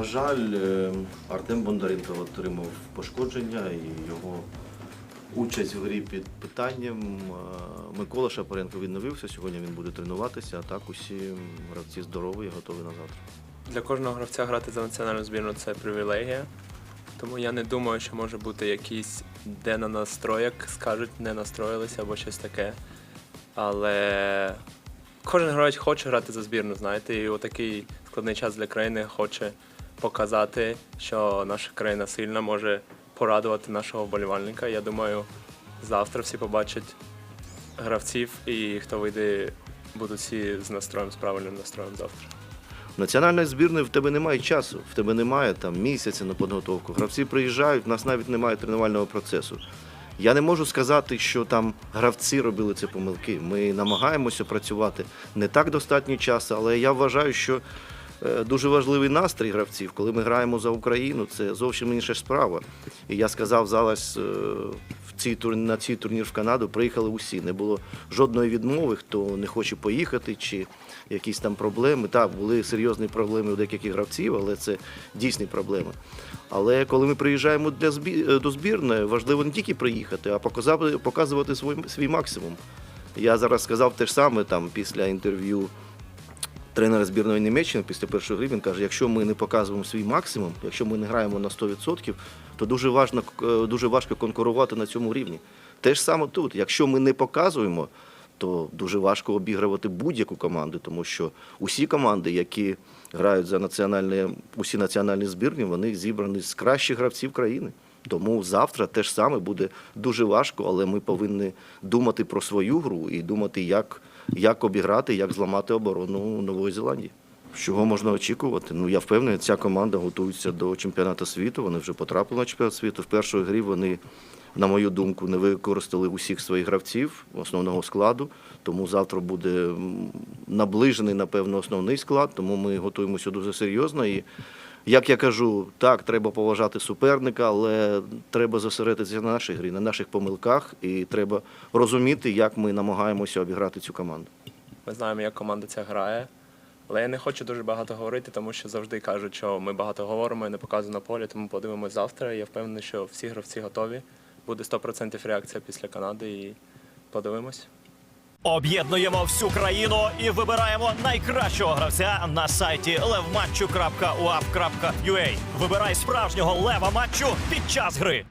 На жаль, е, Артем Бондаренко отримав пошкодження і його участь в грі під питанням. Е, Микола Шапаренко відновився. Сьогодні він буде тренуватися, а так усі гравці здорові і готові на завтра. Для кожного гравця грати за національну збірну це привілегія. Тому я не думаю, що може бути якийсь де на настрой, скажуть, не настроїлися або щось таке. Але кожен гравець хоче грати за збірну, знаєте, і у такий складний час для країни хоче показати, що наша країна сильна, може порадувати нашого вболівальника. Я думаю, завтра всі побачать гравців і хто вийде, будуть всі з настроєм, з правильним настроєм завтра. Національної збірної в тебе немає часу, в тебе немає там місяця на підготовку. Гравці приїжджають, в нас навіть немає тренувального процесу. Я не можу сказати, що там гравці робили ці помилки. Ми намагаємося працювати не так достатньо часу, але я вважаю, що дуже важливий настрій гравців, коли ми граємо за Україну, це зовсім інша справа. І я сказав зараз е, в цій на цей турнір в Канаду приїхали усі. Не було жодної відмови, хто не хоче поїхати чи якісь там проблеми. Так, були серйозні проблеми у деяких гравців, але це дійсні проблеми. Але коли ми приїжджаємо для збі... е, до збірної, важливо не тільки приїхати, а показати, показувати свій, свій максимум. Я зараз сказав те ж саме там після інтерв'ю тренера збірної Німеччини після першої гри. Він каже: якщо ми не показуємо свій максимум, якщо ми не граємо на 100%, то дуже важно, е, дуже важко конкурувати на цьому рівні. Те ж саме тут. Якщо ми не показуємо, то дуже важко обігрувати будь-яку команду, тому що усі команди, які грають за національні, усі національні збірні, вони зібрані з кращих гравців країни. Тому завтра теж саме буде дуже важко, але ми повинні думати про свою гру і думати, як, як обіграти, як зламати оборону Нової Зеландії. Чого можна очікувати? Ну я впевнений, ця команда готується до чемпіонату світу. Вони вже потрапили на чемпіонат світу. В першій грі вони, на мою думку, не використали усіх своїх гравців основного складу. Тому завтра буде наближений, напевно, основний склад. Тому ми готуємося дуже серйозно. І як я кажу, так, треба поважати суперника, але треба зосередитися на нашій грі, на наших помилках, і треба розуміти, як ми намагаємося обіграти цю команду. Ми знаємо, як команда ця грає. Але я не хочу дуже багато говорити, тому що завжди кажуть, що ми багато говоримо і не показуємо на полі, тому подивимось завтра. Я впевнений, що всі гравці готові. Буде 100% реакція після Канади і подивимось. Об'єднуємо всю країну і вибираємо найкращого гравця на сайті levmatchu.uap.ua. Вибирай справжнього лева матчу під час гри.